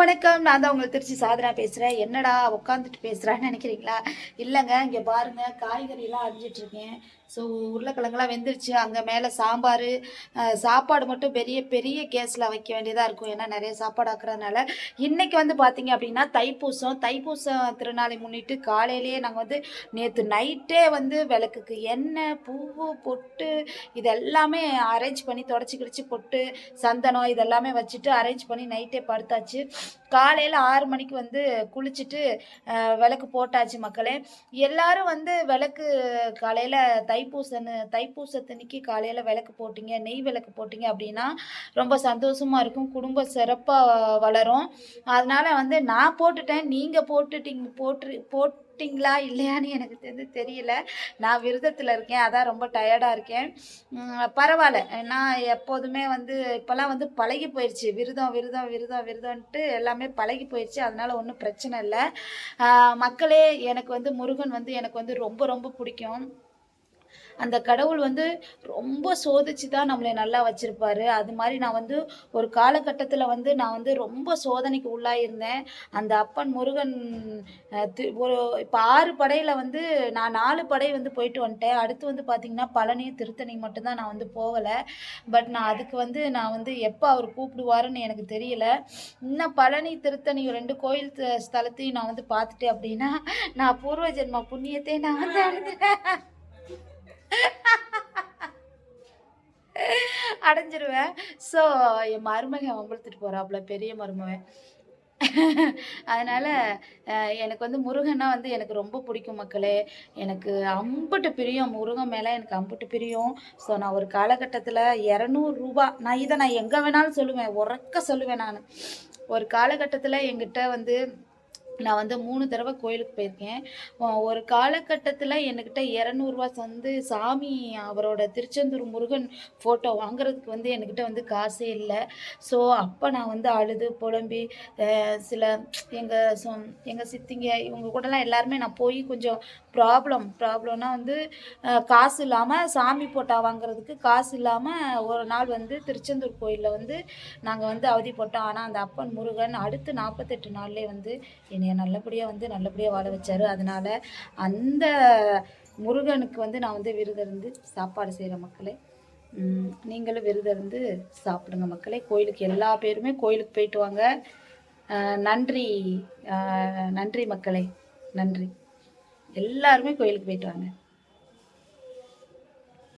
வணக்கம். நான் தான் உங்களுக்கு திருச்சி சாதனா பேசுகிறேன் என்னடா உட்காந்துட்டு பேசுகிறான்னு நினைக்கிறீங்களா? இல்லைங்க இங்கே பாருங்க காய்கறிலாம் அரிஞ்சிட்டு இருக்கேன். ஸோ உருளைக்கிழங்குலாம் வெந்துருச்சு. அங்கே மேலே சாம்பார் சாப்பாடு மட்டும் பெரிய பெரிய கேஸில் வைக்க வேண்டியதாக இருக்கும். ஏன்னா நிறைய சாப்பாடு ஆக்குறதுனால. இன்றைக்கி வந்து பார்த்தீங்க அப்படின்னா தைப்பூசம். தைப்பூசம் திருநாளை முன்னிட்டு காலையிலேயே நாங்கள் வந்து நேற்று நைட்டே வந்து விளக்குக்கு எண்ணெய் பூவு பொட்டு இது எல்லாமே அரேஞ்ச் பண்ணி தொடச்சி கிடச்சி பொட்டு சந்தனம் இதெல்லாமே வச்சுட்டு அரேஞ்ச் பண்ணி நைட்டே படுத்தாச்சு. காலையில் ஆறு மணிக்கு வந்து குளிச்சுட்டு விளக்கு போட்டாச்சு மக்களே. எல்லாரும் வந்து விளக்கு காலையில் தைப்பூசன்னு தைப்பூசத்தன்னைக்கு காலையில் விளக்கு போட்டிங்க நெய் விளக்கு போட்டிங்க அப்படின்னா ரொம்ப சந்தோஷமாக இருக்கும். குடும்பம் சிறப்பாக வளரும். அதனால் வந்து நான் போட்டுட்டேன் நீங்கள் போட்டுட்டீங்க போட்டு போட்டிங்களா இல்லையான்னு எனக்கு தெரிஞ்சு தெரியல. நான் விரதத்தில் இருக்கேன் அதான் ரொம்ப டயர்டாக இருக்கேன். பரவாயில்ல. நான் எப்போதுமே வந்து இப்போல்லாம் வந்து பழகி போயிடுச்சு விரதம் விரதம் விரதம் விரதம்ன்ட்டு எல்லாமே பழகி போயிடுச்சு. அதனால ஒன்றும் பிரச்சனை இல்லை. மக்களே எனக்கு வந்து முருகன் வந்து எனக்கு வந்து ரொம்ப ரொம்ப பிடிக்கும். அந்த கடவுள் வந்து ரொம்ப சோதிச்சு தான் நம்மளை நல்லா வச்சிருப்பாரு. அது மாதிரி நான் வந்து ஒரு காலகட்டத்தில் வந்து நான் வந்து ரொம்ப சோதனைக்கு உள்ளாயிருந்தேன். அந்த அப்பன் முருகன் ஒரு இப்போ ஆறு படையில் வந்து நான் நாலு படை வந்து போயிட்டு வந்துட்டேன். அடுத்து வந்து பார்த்திங்கன்னா பழனி திருத்தணி மட்டும்தான் நான் வந்து போகலை. பட் நான் அதுக்கு வந்து நான் வந்து எப்போ அவர் கூப்பிடுவாருன்னு எனக்கு தெரியல. இன்னும் பழனி திருத்தணி ரெண்டு கோயில் ஸ்தலத்தையும் நான் வந்து பார்த்துட்டேன் அப்படின்னா நான் பூர்வ ஜென்ம புண்ணியத்தை நான் வந்து அடைஞ்சிட்டேன் அடைஞ்சிருவேன். ஸோ என் மருமகன் வம்பளுத்துட்டு போகிறாப்புல பெரிய மருமகன். அதனால் எனக்கு வந்து முருகன்னா வந்து எனக்கு ரொம்ப பிடிக்கும் மக்களே. எனக்கு அம்புட்டு பிரியம். முருகன் மேலே எனக்கு அம்புட்டு பிரியம். ஸோ நான் ஒரு காலகட்டத்தில் இரநூறுபா நான் இதை நான் எங்கே வேணாலும் சொல்லுவேன். உறக்க சொல்லுவேன் நான். ஒரு காலகட்டத்தில் எங்கிட்ட வந்து நான் வந்து மூணு தடவை கோயிலுக்கு போயிருக்கேன். ஒரு காலகட்டத்தில் என்கிட்ட இரநூறுவா வந்து சாமி அவரோட திருச்செந்தூர் முருகன் ஃபோட்டோ வாங்குறதுக்கு வந்து என்கிட்ட வந்து காசே இல்லை. ஸோ அப்போ நான் வந்து அழுது புலம்பி சில எங்கள் சொ எங்கள் சித்திங்க இவங்க கூடலாம் எல்லாருமே நான் போய் கொஞ்சம் ப்ராப்ளம் ப்ராப்ளம்னா வந்து காசு இல்லாமல் சாமி போட்டா வாங்குறதுக்கு காசு இல்லாமல் ஒரு நாள் வந்து திருச்செந்தூர் கோயிலில் வந்து நாங்கள் வந்து அவதி போட்டோம். ஆனால் அந்த அப்பன் முருகன் அடுத்து நாற்பத்தெட்டு நாள்லேயே வந்து என்னை என்னை நல்லபடியாக வந்து நல்லபடியாக வாழ வச்சார். அதனால் அந்த முருகனுக்கு வந்து நான் வந்து விரதம் இருந்து சாப்பாடு செய்கிற மக்களே நீங்களும் விரதம் இருந்து சாப்பிடுங்க மக்களே. கோயிலுக்கு எல்லா பேருமே கோயிலுக்கு போயிட்டு வாங்க. நன்றி நன்றி மக்களே. நன்றி. எல்லாருமே கோயிலுக்கு போயிட்டு வாங்க.